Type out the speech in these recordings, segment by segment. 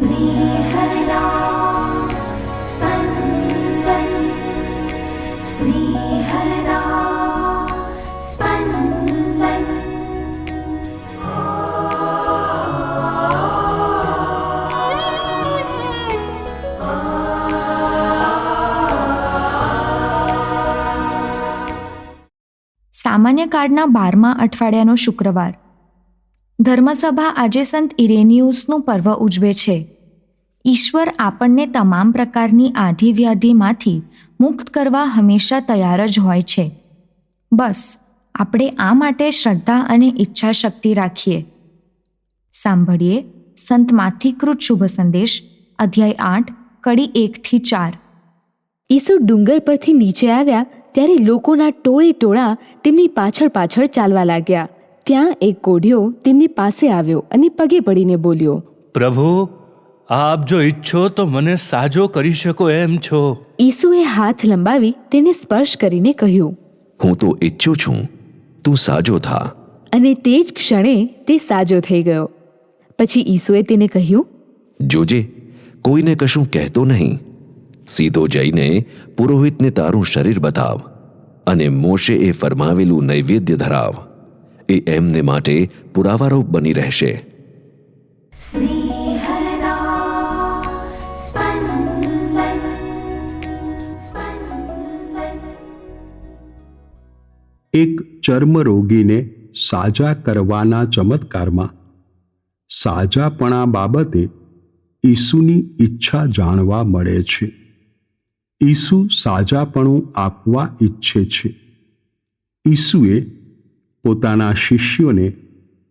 स्नेहदा स्पन्दन् स्नेहदा स्पन्दन् સામાન્ય કાળના બારમા અઠવાડિયાનો શુક્રવાર ધર્મસભા આજે સંત ઇરેનિયુસનું પર્વ ઉજવે છે. ઈશ્વર આપણને તમામ પ્રકારની આધિ વ્યાધિમાંથી મુક્ત કરવા હંમેશા તૈયાર જ હોય છે. બસ, આપણે આ માટે શ્રદ્ધા અને ઈચ્છા શક્તિ રાખીએ. સાંભળીએ સંત માથીકૃત શુભ સંદેશ, અધ્યાય આઠ, કડી એકથી ચાર. ઈસુ ડુંગર પરથી નીચે આવ્યા ત્યારે લોકોના ટોળે ટોળા તેમની પાછળ પાછળ ચાલવા લાગ્યા. ત્યાં એક કોઢિયો તેમની પાસે આવ્યો અને પગે પડીને બોલ્યો પ્રભુ આપ જો ઈચ્છો તો મને સાજો કરી શકો એમ છો. ઈસુએ હાથ લંબાવી તેને સ્પર્શ કરીને કહ્યું હું તો ઈચ્છું છું તું સાજો થા. અને તે જ ક્ષણે તે સાજો થઈ ગયો. પછી ઈસુએ તેને કહ્યું જોજે કોઈને કશું કહેતો નહીં. સીધો જઈને પુરોહિતને તારું શરીર બતાવ અને મોશે એ ફરમાવેલું નૈવેદ્ય ધરાવ. એ એમને માટે પુરાવારૂપ બની રહેશે. એક ચર્મ રોગીને સાજા કરવાના ચમત્કારમાં સાજાપણા બાબતે ઈસુની ઈચ્છા જાણવા મળે છે. ઈસુ સાજાપણું આપવા ઈચ્છે છે. ઈસુએ પોતાના શિષ્યોને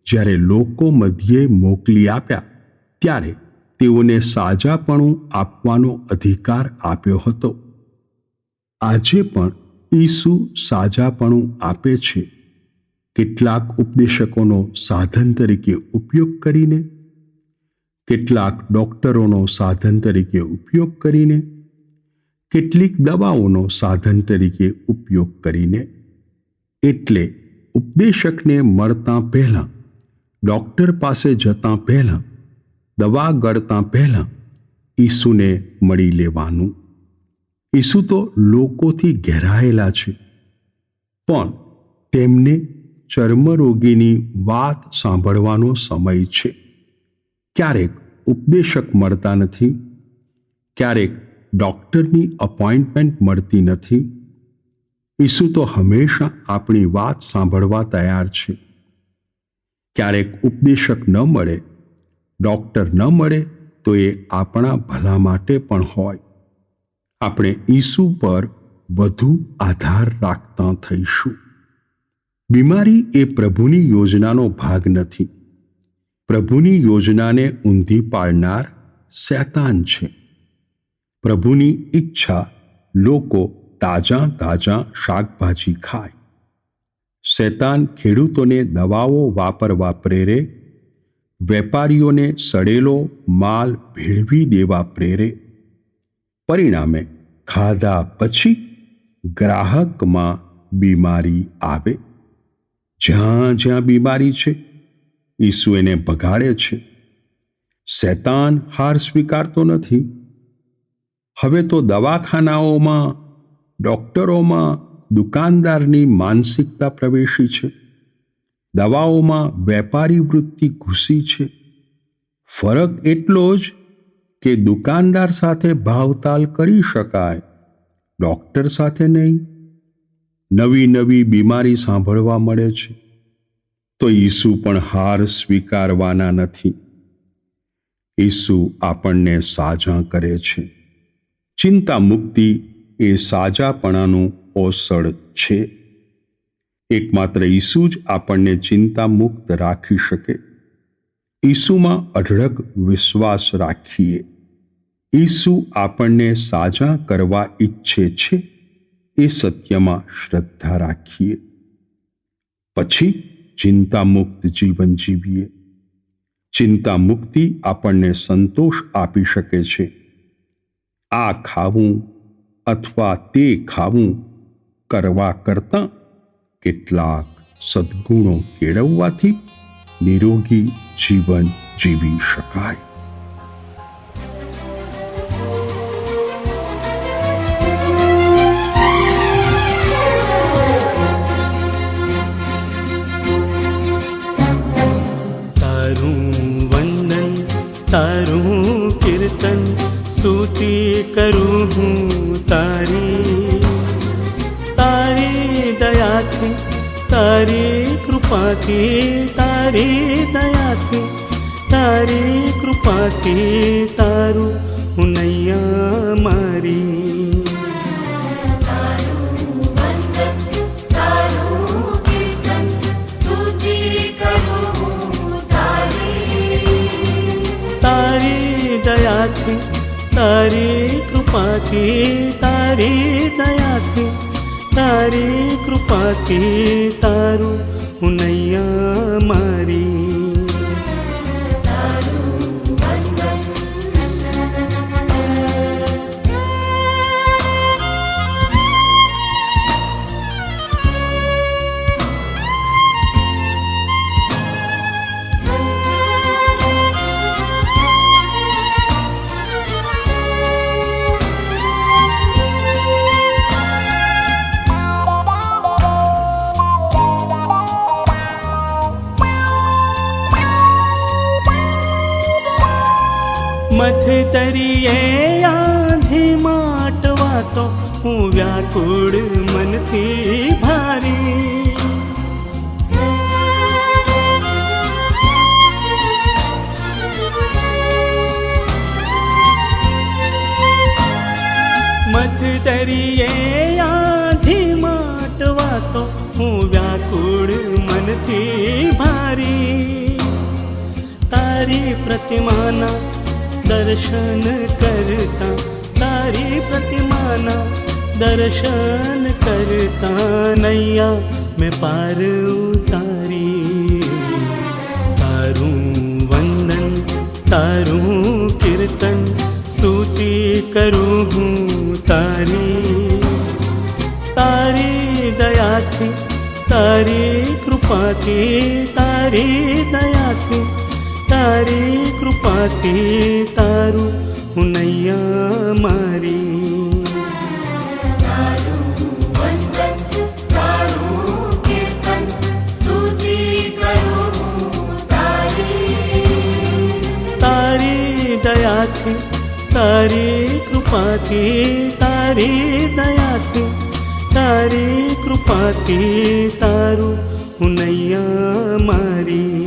જ્યારે લોકો મધ્યે મોકલી આપ્યા, ત્યારે તેઓને સાજાપણું આપવાનો અધિકાર આપ્યો હતો. આજે પણ ઈસુ સાજાપણું આપે છે. કેટલાક ઉપદેશકોનો સાધન તરીકે ઉપયોગ કરીને, કેટલાક ડોક્ટરોનો સાધન તરીકે ઉપયોગ કરીને, કેટલીક દવાઓનો સાધન તરીકે ઉપયોગ કરીને, એટલે ઉપદેશકને મળતા પહેલાં, ડોક્ટર પાસે જતાં પહેલાં, દવા ગળતાં પહેલાં ઈસુને મળી લેવાનું. ઈસુ તો લોકોથી ઘેરાયેલા છે. પણ તેમને ચર્મરોગીની વાત સાંભળવાનો સમય છે. ક્યારેક ઉપદેશક મળતા નથી, ક્યારેક ડૉક્ટરની અપોઇન્ટમેન્ટ મળતી નથી ઈસુ તો હંમેશા આપણી વાત સાંભળવા તૈયાર છે. ક્યારેક ઉપદેશક ન મળે, ડૉક્ટર ન મળે, તો એ આપણા ભલા માટે પણ હોય. આપણે ઈસુ પર વધુ આધાર રાખતા થઈશું. બીમારી એ પ્રભુની યોજનાનો ભાગ નથી. પ્રભુની યોજનાને ઊંધી પાડનાર શૈતાન છે. પ્રભુની ઈચ્છા લોકો તાજા તાજા શાકભાજી ખાય. શૈતાન ખેડૂતોને દવાઓ વાપરવા પ્રેરે, વેપારીઓને સડેલો માલ ભેળવી દેવા પ્રેરે. પરિણામે ખાધા પછી ગ્રાહકમાં બીમારી આવે. જ્યાં જ્યાં બીમારી છે, ઈસુ એને ભગાડે છે. શૈતાન હાર સ્વીકારતો નથી. હવે તો દવાખાનાઓમાં ડોક્ટરોમાં દુકાનદારની માનસિકતા પ્રવેશી છે. દવાઓમાં વેપારી વૃત્તિ ઘૂસી છે. ફરક એટલો જ કે દુકાનદાર સાથે ભાવતાલ કરી શકાય, ડૉક્ટર સાથે નહીં. નવી નવી બીમારી સાંભળવા મળે છે. તો ઈસુ પણ હાર સ્વીકારવાના નથી. ઈસુ આપણને સાજા કરે છે. ચિંતા મુક્તિ એ સાજાપણાનું ઓસડ છે. એકમાત્ર ઈસુ જ આપણને ચિંતા મુક્ત રાખી શકે. ઈસુમાં અઢળક વિશ્વાસ રાખીએ. ઈસુ આપણને સાજા કરવા ઈચ્છે છે, એ સત્યમાં શ્રદ્ધા રાખીએ. પછી ચિંતા મુક્ત જીવન જીવીએ. ચિંતા મુક્તિ આપણને સંતોષ આપી શકે છે. આ ખાવું અથવા તે ખાવું કરવા કરતાં કેટલાક સદગુણો કેળવવાથી નિરોગી જીવન જીવી શકાય तारू कीर्तन स्तुति करूँ हूँ તારી તારી દયાથી, તારી કૃપાથી, તારી દયાથી, તારી કૃપાથી તારું હું નૈયા મારી. તારી દયાથી, તારી કૃપાથી તારી દયાથી તારી કૃપાથી તારું હું નૈયા મારી મથ તરીએ આંધે માટવા તો હું વ્યાકુળ મનથી ભારી. મથ તરીએ આંધી દર્શન કરતા તારી પ્રતિમાના દર્શન કરતા નૈયા મેં પાર ઉતારી તારું વંદન તારું કીર્તન સ્તુતિ કરું હું તારી તારી દયાથી તારી કૃપાથી તારી દયાથી તારી કૃપાથી તારું હું નૈયા મારી તારું દયાથી તારી કૃપાથી તારી દયાથી તારી કૃપાથી તારું હું મારી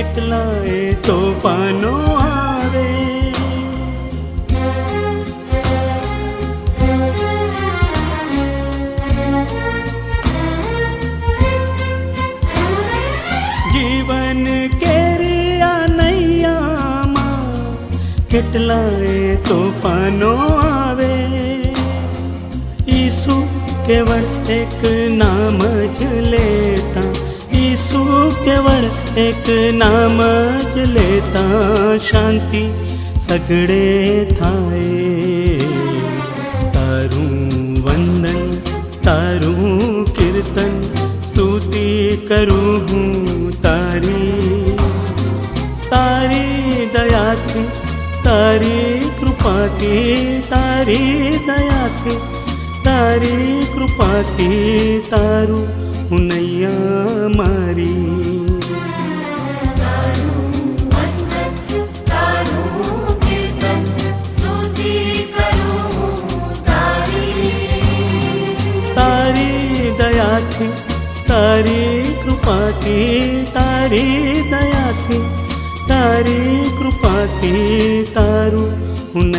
કેટલાય તોફાનો આવે. જીવન કેરિયા નૈયામાં કેટલાય તોફાનો આવે. ઈસુ કેવળ એક નામ જ લેતા यीशु केवळ एक नाम चले ता शान्ति सगे थाये तारु वन्दन तारु कीर्तन तूती करु तारी। तारी दयात् तारी कृपी तारी दयात् तारी कृपी तारु કીર્તન મારી તારી દયાથી તારી કૃપાથી તારી દયાથી તારી કૃપાથી તારું હું